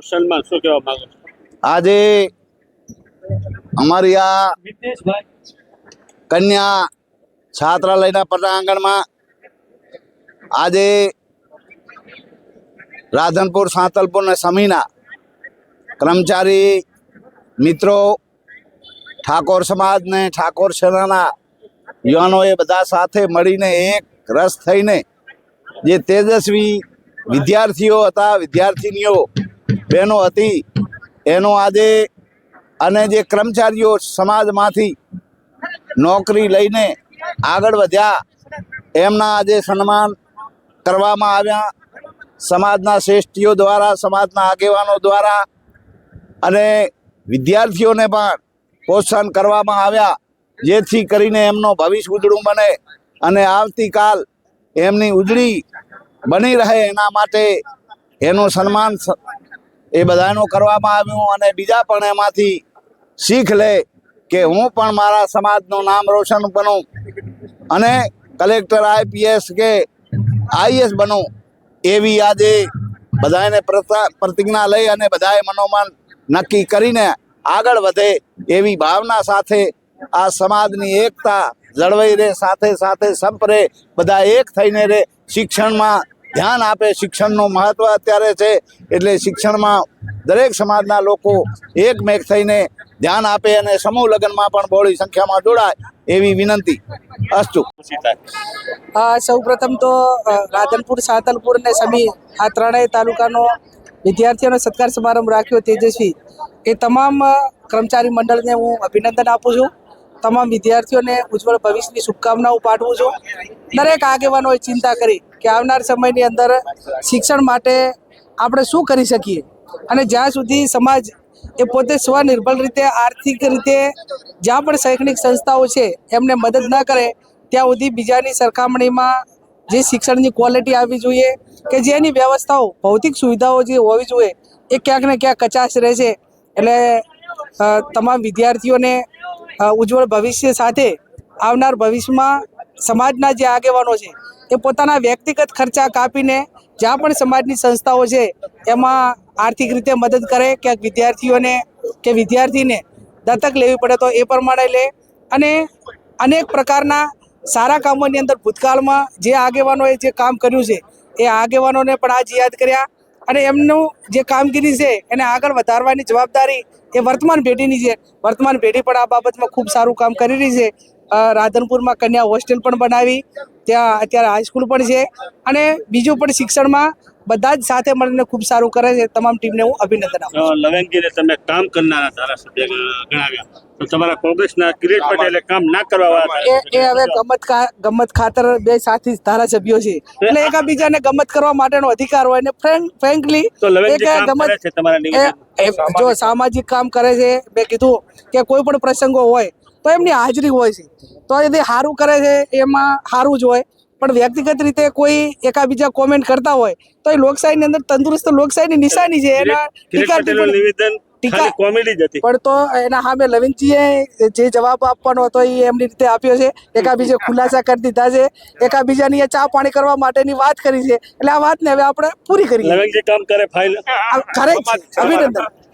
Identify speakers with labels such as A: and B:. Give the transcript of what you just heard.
A: સન્માન શું કહેવા માંગો છો?
B: આજે અમારી આ કન્યા છાત્રાલયના પટાંગણમાં આજે રાધનપુર, સાંતલપુર સમીના કર્મચારી મિત્રો, ઠાકોર સમાજ ને ઠાકોર સેનાના યુવાનોએ બધા સાથે મળીને એક રસ થઈને જે તેજસ્વી વિદ્યાર્થીઓ હતા, વિદ્યાર્થીનીઓ બહેનો હતી, એનો આજે અને જે કર્મચારીઓ સમાજમાંથી નોકરી લઈને આગળ વધ્યા, એમના આજે સન્માન કરવામાં આવ્યા. સમાજના શ્રેષ્ઠીઓ દ્વારા, સમાજના આગેવાનો દ્વારા અને વિદ્યાર્થીઓને પણ પ્રોત્સાહન કરવામાં આવ્યા, જેથી કરીને એમનો ભવિષ્ય ઉજળું બને અને આવતીકાલ એમની ઉજળી બની રહે એના માટે એનું સન્માન એ બધાનું કરવામાં આવ્યું અને બીજા પણ એમાંથી શીખ લે કે હું પણ મારા સમાજનું નામ રોશન બનું અને કલેક્ટર આઈપીએસ કે આઈએસ બનું એવી આજે બધાને પ્રતા- પ્રતિજ્ઞા લઈ અને બધાએ મનોમન નક્કી કરીને આગળ વધે એવી ભાવના સાથે આ સમાજની એકતા જળવાઈ રહે સાથે સાથે સંપરે, બધા એક થઈને રહે, શિક્ષણમાં ધ્યાન આપે, શિક્ષણનું મહત્વ અત્યારે છે. એટલે શિક્ષણમાં દરેક સમાજના લોકો એકમેક થઈને ધ્યાન આપે અને સમૂહ લગ્નમાં પણ બહોળી સંખ્યામાં જોડાય એવી વિનંતી. અસ્તુ.
C: સૌ પ્રથમ તો રાધનપુર, સાતલપુર અને સમી આ ત્રણેય તાલુકાનો વિદ્યાર્થીઓનો સત્કાર સમારંભ રાખ્યો તેજસ્વી. એ તમામ કર્મચારી મંડળને હું અભિનંદન આપું છું. તમામ વિદ્યાર્થીઓને ઉજ્જવળ ભવિષ્યની શુભકામનાઓ પાઠવું છું. દરેક આગેવાનોએ ચિંતા કરી કે આવનાર સમયની અંદર શિક્ષણ માટે આપણે શું કરી શકીએ? અને જ્યાં સુધી સમાજ એ પોતે સ્વનિર્ભર રીતે, આર્થિક રીતે જ્યાં પણ શૈક્ષણિક સંસ્થાઓ છે એમને મદદ ન કરે, ત્યાં સુધી બીજાની સરખામણીમાં જે શિક્ષણની ક્વોલિટી આવવી જોઈએ કે જેની વ્યવસ્થાઓ, ભૌતિક સુવિધાઓ જે હોવી જોઈએ એ ક્યાંક ને ક્યાંક કચાશ રહે છે એટલે તમામ વિદ્યાર્થીઓને ઉજ્જવળ ભવિષ્ય સાથે આવનાર ભવિષ્યમાં સમાજના જે આગેવાનો છે, એ પોતાના વ્યક્તિગત ખર્ચા કાપીને જ્યાં પણ સમાજની સંસ્થાઓ છે, એમાં આર્થિક રીતે મદદ કરે, ક્યાંક વિદ્યાર્થીઓને કે વિદ્યાર્થીને દત્તક લેવી પડે તો એ પ્રમાણે લે. અને અનેક પ્રકારના સારા કામોની અંદર ભૂતકાળમાં જે આગેવાનોએ જે કામ કર્યું છે, એ આગેવાનોને પણ આજ યાદ કર્યા. અને એમનું જે કામગીરી છે, એને આગળ વધારવાની જવાબદારી એ વર્તમાન પેઢીની છે. વર્તમાન પેઢી પણ આ બાબતમાં ખૂબ સારું કામ કરી રહી છે. રાધનપુરમાં કન્યા હોસ્ટેલ પણ બનાવી ત્યાં અત્યારે હાઈસ્કૂલ પણ છે. અને બીજું પણ શિક્ષણમાં બધા જ સાથે મળીને ખૂબ સારું કરે છે. તમામ ટીમને હું અભિનંદન આપું છું.
A: તમે કામ કરનારા ધારાસભ્ય ગણાવ્યા. તો તમારા કોંગ્રેસના કિરીટ પટેલે કામ ના કરવા
C: એ એ હવે ગમત ગમત ખાતર બે સાથી ધારાસભ્યો છે. એટલે એકબીજાને ગમત કરવા માટેનો અધિકાર હોય ને ફ્રેન્કલી
A: તો લવેંગી કામ કરે છે તમારા નિવેદન
C: જો સામાજિક કામ કરે છે મેં કીધું કે કોઈ પણ પ્રસંગો હોય તો એમની હાજરી હોય છે. તો એ જે સારું કરે છે એમાં સારું જ હોય. પણ વ્યક્તિગત રીતે કોઈ એકાબીજા કોમેન્ટ કરતા હોય તો એ લોકશાહીની અંદર તંદુરસ્ત લોકશાહીની નિશાની છે. એના
A: નિવેદન
C: ટીકા-
A: કોમેડી જ હતી.
C: પણ તો એના સામે લવિનજીએ જે જવાબ આપવાનો હતો એ એમની રીતે આપ્યો છે. એકાબીજે ખુલાસા કરી દીધા છે. એકાબીજાની એ ચા પાણી કરવા માટેની વાત કરી છે. એટલે આ વાતને હવે આપણે પૂરી કરી
A: લવિનજી કામ કરે ફાઇલ
C: કરે અભિનંદન.